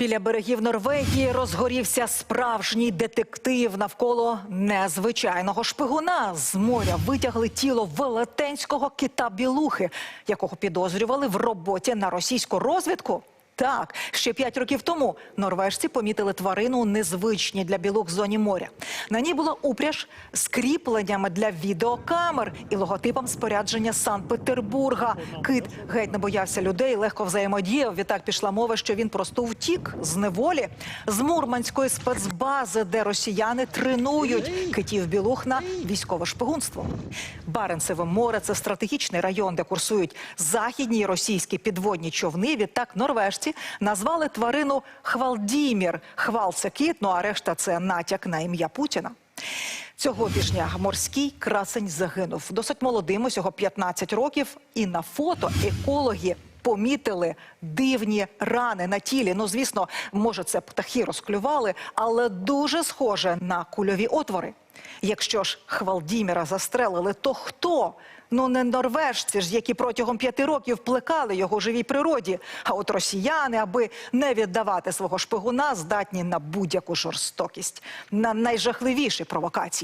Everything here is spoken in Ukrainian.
Біля берегів Норвегії розгорівся справжній детектив навколо незвичайного шпигуна. З моря витягли тіло велетенського кита білухи, якого підозрювали в роботі на російську розвідку. Так, ще п'ять років тому норвежці помітили тварину незвичні для білух в зоні моря. На ній була упряж з кріпленнями для відеокамер і логотипом спорядження Санкт-Петербурга. Кит геть не боявся людей, легко взаємодіяв. Відтак пішла мова, що він просто втік з неволі з мурманської спецбази, де росіяни тренують китів білух на військове шпигунство. Баренцеве море це стратегічний район, де курсують західні російські підводні човни. Відтак норвежці назвали тварину Хвалдімір. Хвал це кіт, ну а решта це натяк на ім'я Путіна. Цього тижня морський красень загинув. Досить молодим, усього 15 років. І на фото екологи помітили дивні рани на тілі. Ну, звісно, може, це птахи розклювали, але дуже схоже на кульові отвори. Якщо ж Хвалдіміра застрелили, то хто? Ну не норвежці ж, які протягом п'яти років плекали його живій природі. А от росіяни, аби не віддавати свого шпигуна, здатні на будь-яку жорстокість, на найжахливіші провокації.